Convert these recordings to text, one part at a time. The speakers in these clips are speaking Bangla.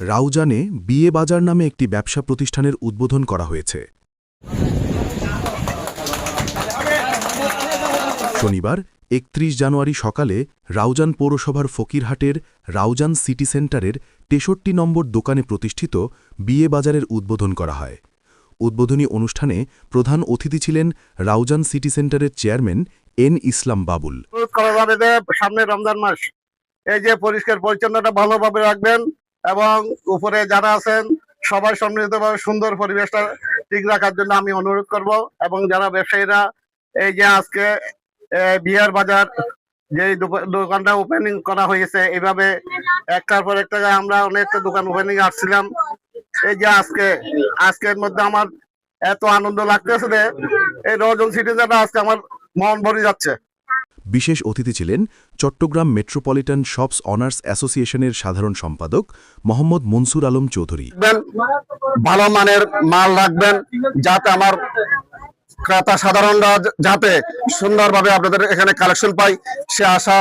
রাউজানে বিয়ে বাজার নামে একটি ব্যবসা প্রতিষ্ঠানের উদ্বোধন করা হয়েছে। শনিবার, একত্রিশ জানুয়ারি সকালে রাউজান পৌরসভার ফকিরহাটের রাউজান সিটি সেন্টারের তেষট্টি নম্বর দোকানে প্রতিষ্ঠিত বিয়ে বাজারের উদ্বোধন করা হয়। উদ্বোধনী অনুষ্ঠানে প্রধান অতিথি ছিলেন রাউজান সিটি সেন্টারের চেয়ারম্যান এন ইসলাম বাবুল। সামনে রমজান মাস। এই যে পরিষ্কার পরিচ্ছন্নতা ভালোভাবে রাখবেন এবং উপরে যারা আছেন, সবাই সম্মিলিতভাবে সুন্দর পরিবেশটা ঠিক রাখার জন্য আমি অনুরোধ করব এবং যারা ব্যবসায়ীরা, এই যে আজকে বিয়ার বাজার যে দোকা- দোকানটা ওপেনিং করা হয়েছে এইভাবে একটার পর একটা আমরা অনেকটা দোকান ওপেনিং আসছিলাম। এই যে আজকে, আজকের মধ্যে আমার এত আনন্দ লাগতেছে যে, এই রজন সিটিজেনরা আজকে আমার মন ভরে যাচ্ছে। বিশেষ অতিথি ছিলেন চট্টগ্রাম মেট্রোপলিটন শপস অনার্স অ্যাসোসিয়েশনের সাধারণ সম্পাদক মোহাম্মদ মনসুর আলম চৌধুরী। ভালো মানের মাল রাখবেন, যাতে আমার ক্রেতা সাধারণরা যাতে সুন্দরভাবে আপনাদের এখানে কালেকশন পাই সে আশা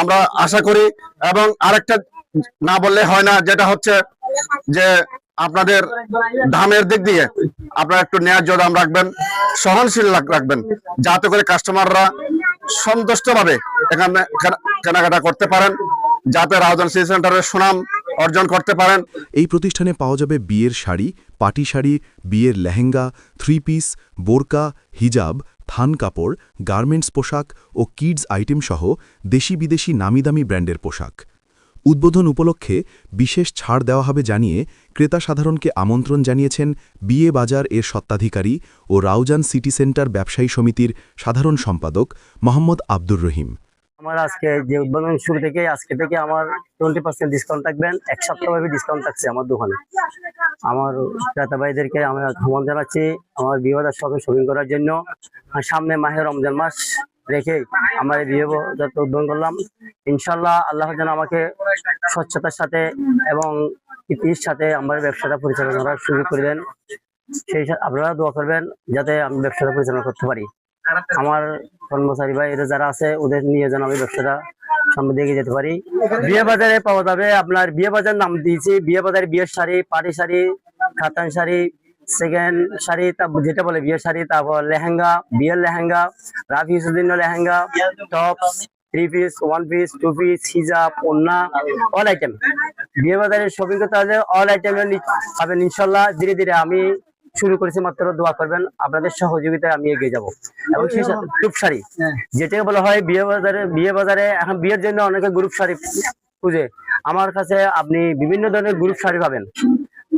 আমরা আশা করি। এবং আরেকটা না বললে হয় না, যেটা হচ্ছে যে আপনাদের দামের দিক দিয়ে আপনারা একটু ন্যায্য দাম রাখবেন, সহনশীল রাখবেন, যাতে করে কাস্টমাররা সন্তুষ্টভাবে এখানে কেনা- কেনাকাটা করতে পারেন, যাতে রাউজান সিটি সেন্টারের সুনাম অর্জন করতে পারেন। এই প্রতিষ্ঠানে পাওয়া যাবে বিয়ের শাড়ি, পাটি শাড়ি, বিয়ের লেহেঙ্গা থ্রি পিস বোরকা, হিজাব, থান কাপড় গার্মেন্টস পোশাক ও কিডস আইটেম সহ দেশি বিদেশি নামিদামি ব্র্যান্ডের পোশাক। উদ্বোধন উপলক্ষে বিশেষ ছাড় দেওয়া হবে জানিয়ে ক্রেতা সাধারণকে আমন্ত্রণ জানিয়েছেন বিয়ে বাজার এর সত্ত্বাধিকারী ও রাউজান সিটি সেন্টার ব্যবসায়ী সমিতির সাধারণ সম্পাদক মোহাম্মদ আব্দুর রহিম। আমার আজকে যে উদ্বোধন শুরু থেকে, আজকে থেকে আমার টোয়েন্টি পার্সেন্ট ডিসকাউন্ট থাকবেন। এক সপ্তাহভাবে ডিসকাউন্ট থাকছে আমার দোকানে। আমার ক্রেতা ভাইদেরকে আমি আহ্বান জানাচ্ছি, আমার বিবাদের শপিং শপিং করার জন্য। সামনে মাহে রমজান মাস রেখে আমার এই বিয়ে বাজারটা উদ্বোধন করলাম। ইনশাল্লাহ আল্লাহ যেন আমাকে স্বচ্ছতার সাথে এবং ইতির সাথে আমার ব্যবসাটা পরিচালনা করার সুযোগ করে দেন। সেই আপনারা দোয়া করবেন যাতে আমি ব্যবসাটা পরিচালনা করতে পারি। আমার কর্মচারী ভাই, এরা যারা আছে, ওদের নিয়ে যেন আমি ব্যবসাটা সামনে দিয়ে যেতে পারি। বিয়ে বাজারে পাওয়া যাবে। আপনার বিয়ে বাজার নাম দিয়েছি। বিয়ে বাজারে বিয়ের শাড়ি পাটি শাড়ি, খাতান শাড়ি সেকেন্ড শাড়ি তারপর যেটা বলে বিয়ের শাড়ি তারপর লেহেঙ্গা বিয়ের লেহেঙ্গা রাফি সুদিন lehenga top three piece one piece two piece হিজাব ওন্না অল আইটেম বিয়ে বাজারে শপিং করতে হলে অল আইটেম পাবেন ইনশাল্লাহ। ধীরে ধীরে আমি শুরু করেছি মাত্র দোয়া করবেন আপনাদের সহযোগিতায় আমি এগিয়ে যাব। এবং সেই সাথে গ্রুপ শাড়ি। যেটাকে বলা হয় বিয়ে বাজারে বিয়ে বাজারে এখন বিয়ের জন্য অনেকে গ্রুপ শাড়ি খুঁজে আমার কাছে আপনি বিভিন্ন ধরনের গ্রুপ শাড়ি পাবেন।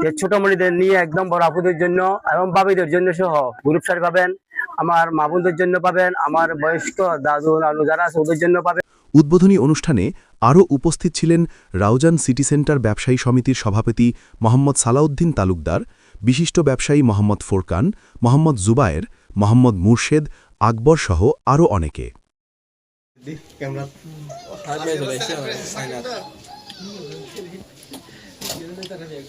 যে ছোট মনিদের নিয়ে একদম বড় আপুদের জন্য এবং বাবিদের জন্য সহ গ্রুপ শাড়ি পাবেন আমার মা বোনদের জন্য পাবেন আমার বয়স্ক দাদু নানু যারা আছে ওদের জন্য পাবেন। উদ্বোধনী অনুষ্ঠানে আরও উপস্থিত ছিলেন রাউজান সিটি সেন্টার ব্যবসায়ী সমিতির সভাপতি মোহাম্মদ সালাউদ্দিন তালুকদার বিশিষ্ট ব্যবসায়ী মোহাম্মদ ফোরকান মোহাম্মদ জুবায়ের মোহাম্মদ মুর্শেদ আকবর সহ আরও অনেকে।